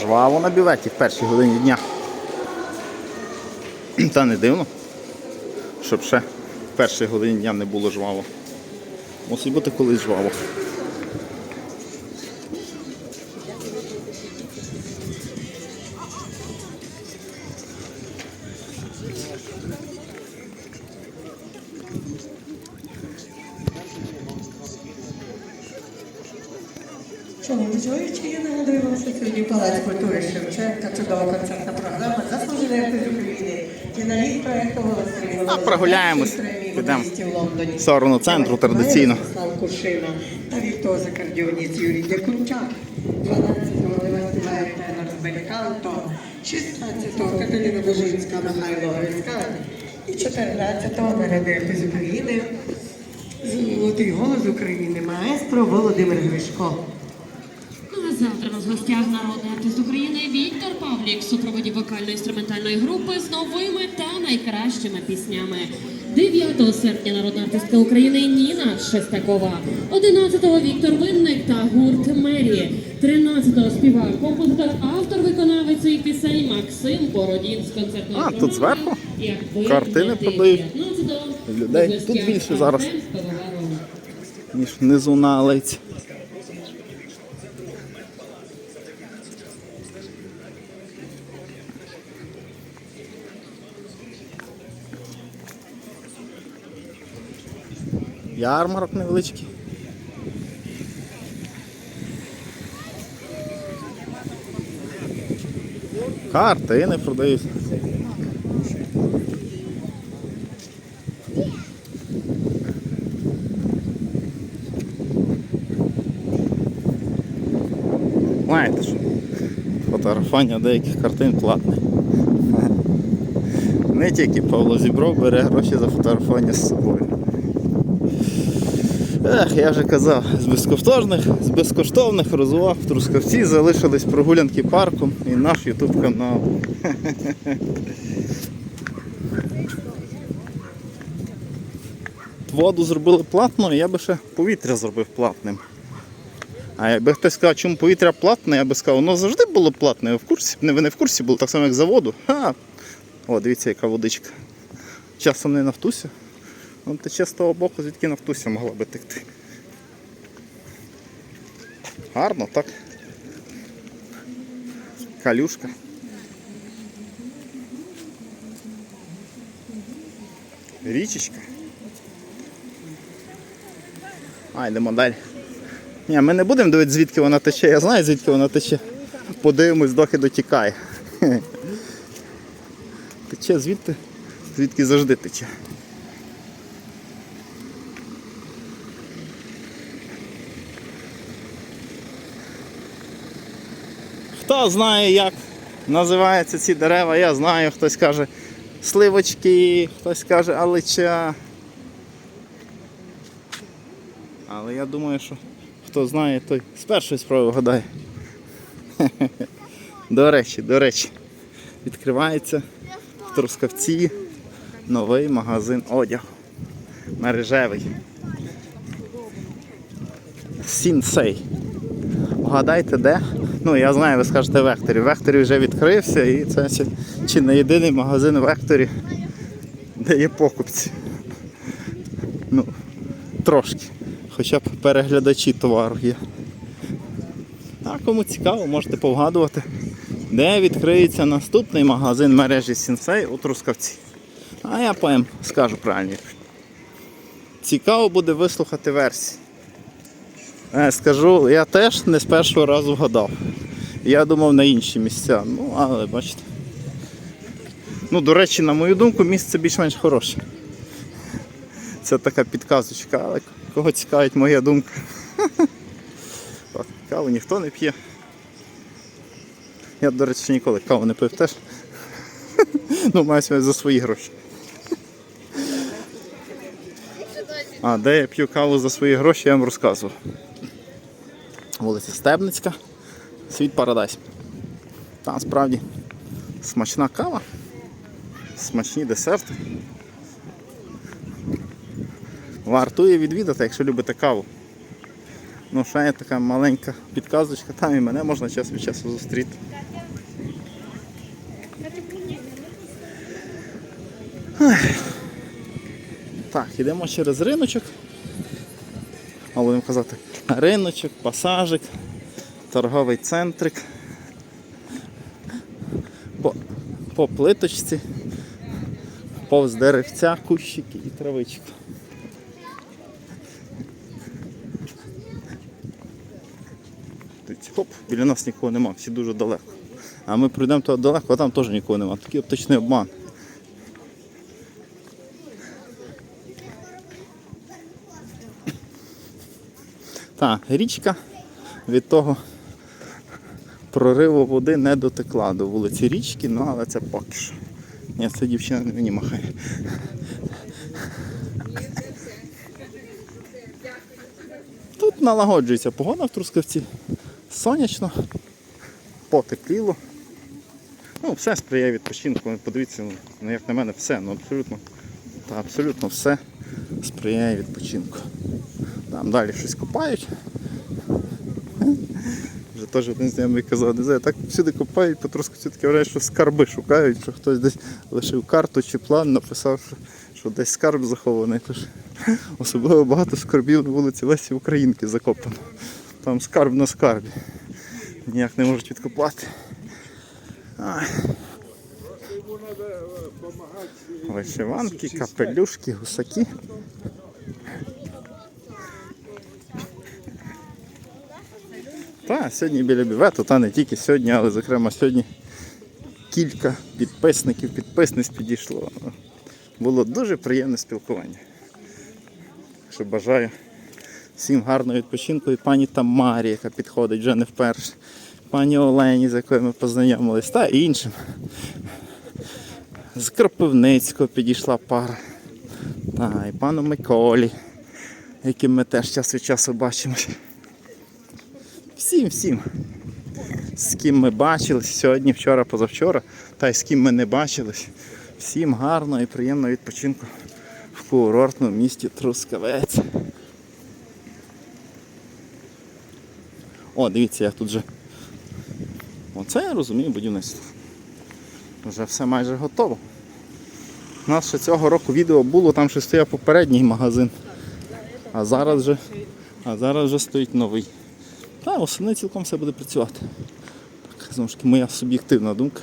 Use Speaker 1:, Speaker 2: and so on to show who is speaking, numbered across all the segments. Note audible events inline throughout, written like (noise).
Speaker 1: Жваво на бюветі в першій годині дня. Та не дивно, щоб ще в першій годині дня не було жваво. Мусить бути колись жваво.
Speaker 2: Шановні чоловічі, я нагадую вам, що сьогодні в Палаці культури Шевченка чудова концертна програма «Заслужений артист України» фіналіст проєкту «Голоси».
Speaker 1: А, прогуляємось. Підемо.
Speaker 2: в.
Speaker 1: Сторону центру традиційно.
Speaker 2: Слав Кушина та віртуоза кардіоніст Юрій Дякунчак. 12-го Лева тенор з Бельканто, 16-го Катерина Божинська, Михайло Грицькан і 14-го народний артист України Золотий голос України, маестро Володимир Гришко.
Speaker 3: Завтра у нас в гостях народний артист України Віктор Павлік, супроводі вокально-інструментальної групи з новими та найкращими піснями. 9 серпня народна артистка України Ніна Шестакова, 11-го Віктор Винник та гурт Мері, 13-го співак, композитор, автор виконавець своїх пісень Максим Бородін з концертної
Speaker 1: А, тут зверху
Speaker 3: «Якби
Speaker 1: картини продають.
Speaker 3: 15-го
Speaker 1: Людей тут більше зараз. Ніж внизу на алейці. Ярмарок невеличкий. Картини продають. Знаєте ж, фотографування деяких картин платне. (laughs) Не тільки Павло Зібров бере гроші за фотографування з собою. Ех, я вже казав, з безкоштовних, з безкоштовних розваг в Трускавці залишились прогулянки парком і наш ютуб канал. (laughs) Воду зробили платно, я би ще повітря зробив платним. А якби хтось сказав, чому повітря платне, я би сказав, воно завжди було платне, ви в курсі. Не, ви не в курсі були, так само як заводу. Ха! О, дивіться, яка водичка. Часом не нафтуся. Вон тече з того боку, звідки нафтуся могла би текти. Гарно, так? Калюшка. Річечка. А, йдемо далі. Ні, ми не будемо дивитися, звідки вона тече. Я знаю, звідки вона тече. Подивимось, доки дотікає. (laughs) Тече звідти, звідки завжди тече. Хто знає, як називаються ці дерева, я знаю, хтось каже сливочки, хтось каже алича. Але я думаю, що хто знає, той з першої спроби вгадає. (laughs) До речі, до речі, відкривається в Трускавці новий магазин одягу. Мережевий. Сінсей. Вгадайте де? Ну, я знаю, ви скажете Векторі. Векторі вже відкрився і це чи, не єдиний магазин Векторі, де є покупці. Ну, трошки. Хоча б переглядачі товару є. А кому цікаво, можете повгадувати, де відкриється наступний магазин мережі Сінсей у Трускавці. А я поем скажу правильно. Цікаво буде вислухати версії. Е, Скажу, я теж не з першого разу вгадав. Я думав на інші місця. Ну, але бачите. Ну, до речі, на мою думку, місце більш-менш хороше. Це така підказочка, але кого цікавить моя думка. (laughs) Каву ніхто не п'є. Я, до речі, ніколи каву не пив теж. (laughs) Ну, маю за свої гроші. (laughs) А де я п'ю каву за свої гроші, я вам розказував. Вулиця Стебницька, світ Парадайс. Там справді смачна кава, смачні десерти. Вартує відвідати, якщо любите каву. Ну, ще є така маленька підказочка, там і мене можна час від часу зустріти. Так, йдемо через риночок. А будемо казати, риночок, пасажик, торговий центрик. По, по плиточці, повз деревця, кущики і. Дивіться, Хоп, біля нас нікого нема, всі дуже далеко. А ми пройдемо туди далеко, а там теж нікого нема. Такий оптичний обман. Так, річка від того прориву води не дотекла до вулиці річки, ну але це поки що. Ні, це дівчина не мені махає. Тут налагоджується погода в Трускавці. Сонячно, потепліло. Ну, все сприяє відпочинку. Подивіться, ну як на мене, все, ну абсолютно, та абсолютно все сприяє відпочинку. Там далі щось копають. Вже теж один знайомий казав, не знаю, так всюди копають, по Трускавці таке враження, що скарби шукають, що хтось десь лишив карту чи план, написав, що, що десь скарб захований. Тож особливо багато скарбів на вулиці Лесі Українки закопано. Там скарб на скарбі. Ніяк не можуть відкопати. Вишиванки, капелюшки, гусаки. Та, сьогодні біля бювету, та не тільки сьогодні, але зокрема сьогодні кілька підписників, підписниць підійшло. Було дуже приємне спілкування. Що бажаю всім гарного відпочинку і пані Тамарі, яка підходить вже не вперше, пані Олені, з якою ми познайомились, та іншим. З Кропивницького підійшла пара. Та, і пану Миколі, яким ми теж час від часу бачимось. Всім, всім. З ким ми бачились сьогодні, вчора, позавчора, та й з ким ми не бачились. Всім гарного і приємного відпочинку в курортному місті Трускавець. О, дивіться, як тут вже. Оце я розумію будівництво. Вже все майже готово. У нас ще цього року відео було, там ще стояв попередній магазин. А зараз вже, а зараз вже стоїть новий. Та, восени цілком все буде працювати. Так, знову ж таки, моя суб'єктивна думка.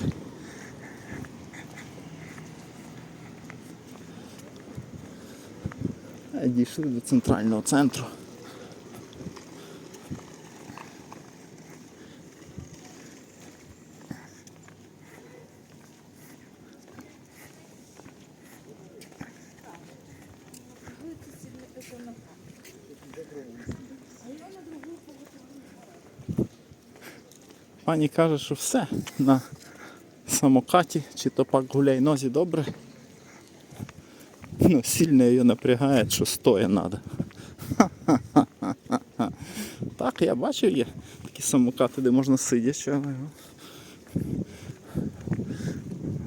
Speaker 1: Дійшли до центрального центру. Пані каже, що все на самокаті, чи то пак гуляй нозі добре. Ну, сильно її напрягає, що стоя треба. (laughs) Так, я бачив є такі самокати, де можна сидячи, але ну.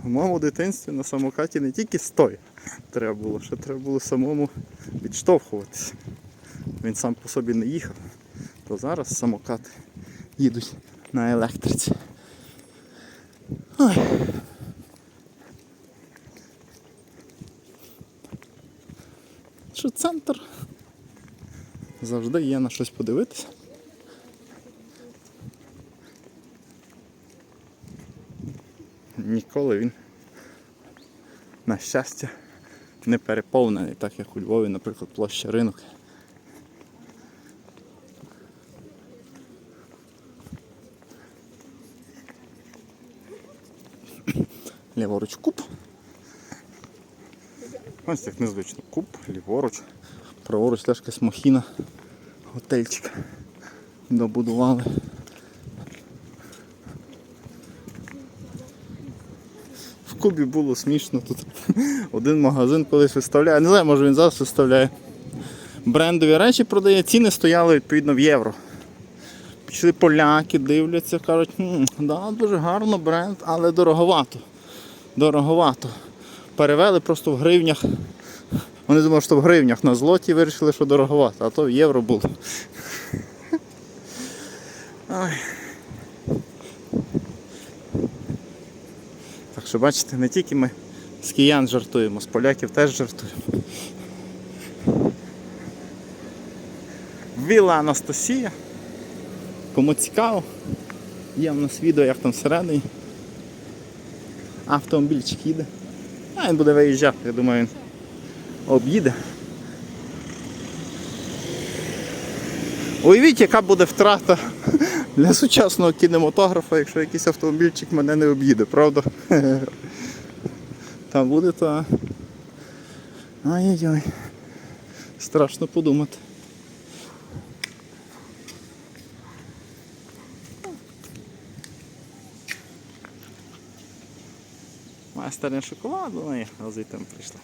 Speaker 1: в моєму дитинстві на самокаті не тільки стоя треба було, ще треба було самому відштовхуватися. Він сам по собі не їхав. То зараз самокати їдуть на електриці. Ой. Що центр завжди є на щось подивитися. Ніколи він, на щастя, не переповнений, так як у Львові, наприклад, площа ринок. Ліворуч куб. Ось так незвично. Куб, ліворуч. Праворуч теж якась махіна. Готельчик добудували. В кубі було смішно тут. Один магазин колись виставляє. Не знаю, може він зараз виставляє. Брендові речі продає, ціни стояли відповідно в євро. Пішли поляки, дивляться, кажуть, «М, да, дуже гарно бренд, але дороговато. Дороговато. Перевели просто в гривнях. Вони думали, що в гривнях на злоті вирішили, що дороговато, а то в євро було. Так що бачите, не тільки ми з киян жартуємо, з поляків теж жартуємо. Віла Анастасія. Кому цікаво, є в нас відео, як там всередині. Автомобільчик їде. А він буде виїжджати, я думаю, він об'їде. Уявіть, яка буде втрата для сучасного кінематографа, якщо якийсь автомобільчик мене не об'їде, правда? Там буде то. Ай-яй-яй. Страшно подумати. Майстерня шоколаду, ну і там прийшла.